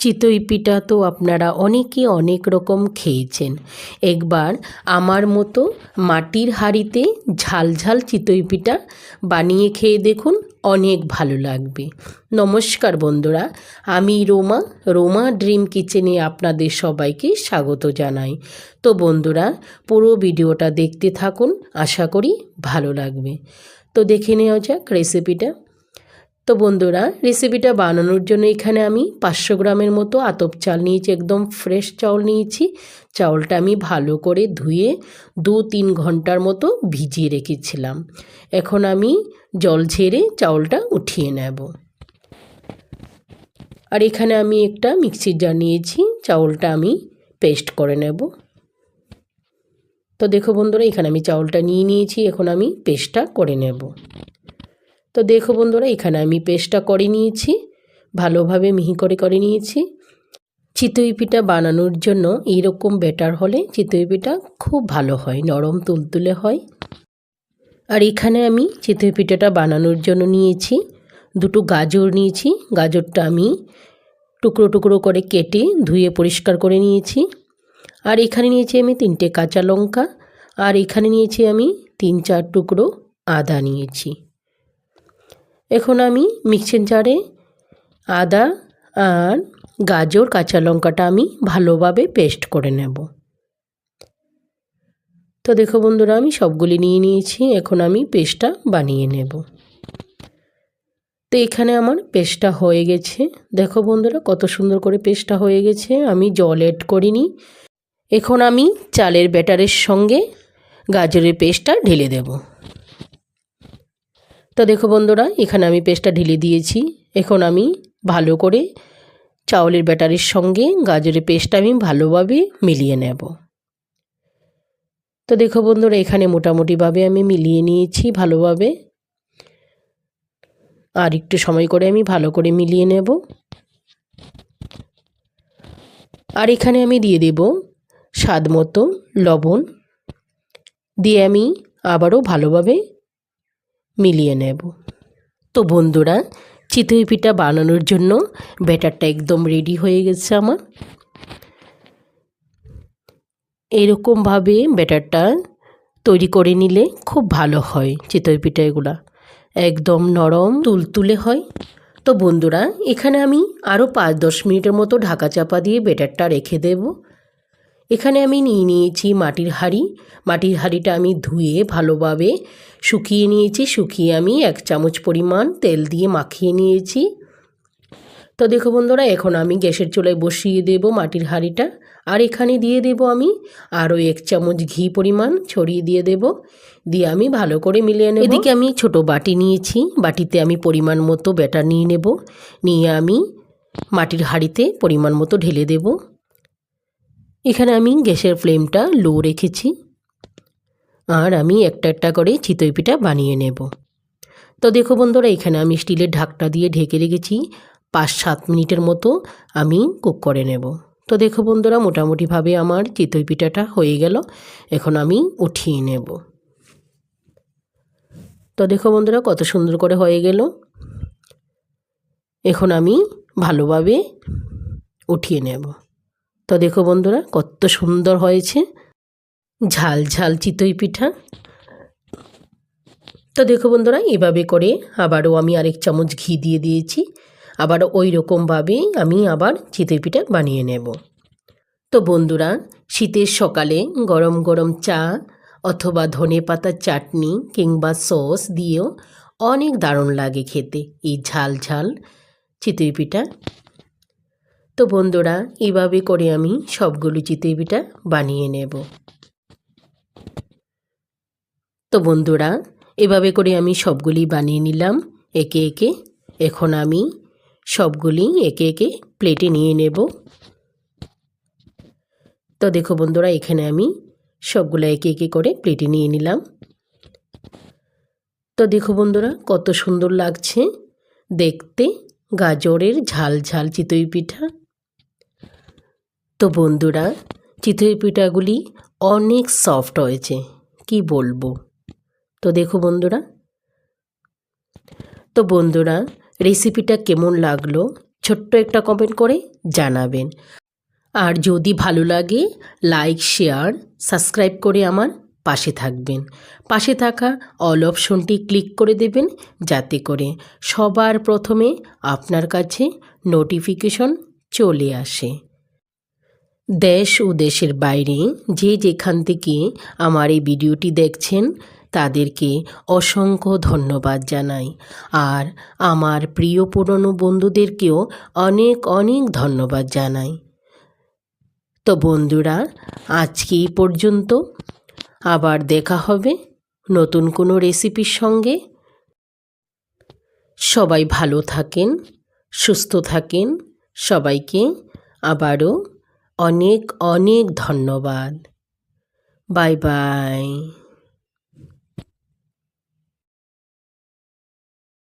চিতই পিঠা তো আপনারা অনেকে অনেক রকম খেয়েছেন। একবার আমার মতো মাটির হাঁড়িতে ঝাল ঝাল চিতই পিঠা বানিয়ে খেয়ে দেখুন, অনেক ভালো লাগবে। নমস্কার বন্ধুরা, আমি রোমা রোমা ড্রিম কিচেনে আপনাদের সবাইকে স্বাগত জানাই। তো বন্ধুরা, পুরো ভিডিওটা দেখতে থাকুন, আশা করি ভালো লাগবে। তো দেখে নেওয়া যাক রেসিপিটা। তো বন্ধুরা রেসিপিটা বানানোর জন্য এখানে আমি পাঁচশো গ্রামের মতো আতপ চাল নিয়েছি, একদম ফ্রেশ চাউল নিয়েছি। চাউলটা আমি ভালো করে ধুয়ে দু তিন ঘণ্টার মতো ভিজিয়ে রেখেছিলাম। এখন আমি জল ঝেড়ে চাউলটা উঠিয়ে নেব। আর এখানে আমি একটা মিক্সির জার নিয়েছি, চাউলটা আমি পেস্ট করে নেব। তো দেখো বন্ধুরা, এখানে আমি চাউলটা নিয়ে নিয়েছি, এখন আমি পেস্টটা করে নেব। তো দেখো বন্ধুরা, এখানে আমি পেস্টটা করে নিয়েছি, ভালোভাবে মিহি করে করে নিয়েছি। চিতই পিঠা বানানোর জন্য এইরকম ব্যাটার হলে চিতই পিঠা খুব ভালো হয়, নরম তুলতুলে হয়। আর এখানে আমি চিতই পিঠাটা বানানোর জন্য নিয়েছি দুটো গাজর নিয়েছি, গাজরটা আমি টুকরো টুকরো করে কেটে ধুয়ে পরিষ্কার করে নিয়েছি। আর এখানে নিয়েছি আমি তিনটে কাঁচা লঙ্কা, আর এখানে নিয়েছি আমি তিন চার টুকরো আদা নিয়েছি। এখন আমি মিক্সির জারে আদা আর গাজর, কাঁচা লঙ্কাটা আমি ভালোভাবে পেস্ট করে নেব। তো দেখো বন্ধুরা, আমি সবগুলি নিয়ে নিয়েছি, এখন আমি পেস্টটা বানিয়ে নেব। তো এখানে আমার পেস্টটা হয়ে গেছে। দেখো বন্ধুরা, কত সুন্দর করে পেস্টটা হয়ে গেছে, আমি জল এড করিনি। এখন আমি চালের ব্যাটারের সঙ্গে গাজরের পেস্টটা ঢেলে দেবো। তো দেখো বন্ধুরা, এখানে আমি পেস্টটা ঢেলে দিয়েছি। এখন আমি ভালো করে চাউলের ব্যাটারির সঙ্গে গাজরের পেস্টটা আমি ভালোভাবে মিলিয়ে নেব। তো দেখো বন্ধুরা, এখানে মোটামুটিভাবে আমি মিলিয়ে নিয়েছি ভালোভাবে। আর একটু সময় করে আমি ভালো করে মিলিয়ে নেব। আর এখানে আমি দিয়ে দেব স্বাদ মতো লবণ। দিয়ে আমি আবারও ভালোভাবে মিলিয়ে নেব। তো বন্ধুরা চিতই পিঠা বানানোর জন্য ব্যাটারটা একদম রেডি হয়ে গেছে আমার। এরকমভাবে ব্যাটারটা তৈরি করে নিলে খুব ভালো হয় চিতই পিঠা এগুলা। একদম নরম, তুলতুলে হয়। তো বন্ধুরা, এখানে আমি আরও পাঁচ দশ মিনিটের মতো ঢাকা চাপা দিয়ে ব্যাটারটা রেখে দেবো। এখানে আমি নিয়ে নিয়েছি মাটির হাঁড়ি। মাটির হাঁড়িটা আমি ধুয়ে ভালোভাবে শুকিয়ে নিয়েছি। শুকিয়ে আমি এক চামচ পরিমাণ তেল দিয়ে মাখিয়ে নিয়েছি। তো দেখো বন্ধুরা, এখন আমি গ্যাসের চুলায় বসিয়ে দেব মাটির হাঁড়িটা। আর এখানে দিয়ে দেব আমি আরও এক চামচ ঘি পরিমাণ ছড়িয়ে দিয়ে দেব। দিয়ে আমি ভালো করে মিলিয়ে নেব। এদিকে আমি ছোট বাটি নিয়েছি। বাটিতে আমি পরিমাণ মতো ব্যাটার নিয়ে নেব। নিয়ে আমি মাটির হাঁড়িতে পরিমাণ মতো ঢেলে দেবো। এখানে আমি গ্যাসের ফ্লেমটা লো রেখেছি আর আমি একটা একটা করে চিতই পিঠা বানিয়ে নেব। তো দেখো বন্ধুরা, এখানে আমি স্টিলের ঢাকটা দিয়ে ঢেকে রেখেছি। পাঁচ সাত মিনিটের মতো আমি কুক করে নেব। তো দেখো বন্ধুরা, মোটামুটিভাবে আমার চিতই পিঠাটা হয়ে গেল। এখন আমি উঠিয়ে নেব। তো দেখো বন্ধুরা, কত সুন্দর করে হয়ে গেল। এখন আমি ভালোভাবে উঠিয়ে নেব। তো দেখো বন্ধুরা, কত সুন্দর হয়েছে। ঝাল ঝাল চিতই পিঠা। তো দেখো বন্ধুরা, এভাবে করে আবারও আমি আরেক চামচ ঘি দিয়ে দিয়েছি। আবার ওই রকমভাবে আমি আবার চিতই পিঠা বানিয়ে নেব। তো বন্ধুরা, শীতের সকালে গরম গরম চা অথবা ধনে পাতার চাটনি কিংবা সস দিয়েও অনেক দারুণ লাগে খেতে। এই ঝাল ঝাল চিতই পিঠা তো বন্ধুরা, এভাবে করে আমি সবগুলো পিঠা বানিয়ে নেব। তো বন্ধুরা, এভাবে করে আমি সবগুলি বানিয়ে নিলাম, একে একে। এখন আমি সবগুলি একে একে প্লেটে নিয়ে নেব। তো দেখো বন্ধুরা, এখানে আমি সবগুলো একে একে করে প্লেটে নিয়ে নিলাম। তো দেখো বন্ধুরা, কত সুন্দর লাগছে। দেখতে গাজরের ঝাল ঝাল চিতই পিঠা। তো বন্ধুরা, চিতই পিঠাগুলি অনেক সফট হয়েছে, কি বলব? তো দেখো বন্ধুরা, তো বন্ধুরা রেসিপিটা কেমন লাগল ছোট্ট একটা কমেন্ট করে জানাবেন। আর যদি ভালো লাগে লাইক শেয়ার সাবস্ক্রাইব করে আমার পাশে থাকবেন। পাশে থাকা অল অপশনটি ক্লিক করে দেবেন, যাতে করে সবার প্রথমে আপনার কাছে নোটিফিকেশন চলে আসে। দেশ ও দেশের বাইরে যে যেখান থেকে আমার এই ভিডিওটি দেখছেন, তাদেরকে অসংখ্য ধন্যবাদ জানাই। আর আমার প্রিয় পুরনো বন্ধুদেরকেও অনেক অনেক ধন্যবাদ জানাই। তো বন্ধুরা, আজকে এই পর্যন্ত। আবার দেখা হবে নতুন কোনো রেসিপির সঙ্গে। সবাই ভালো থাকেন, সুস্থ থাকেন, সবাইকে আবারও অনেক অনেক ধন্যবাদ। Bye bye.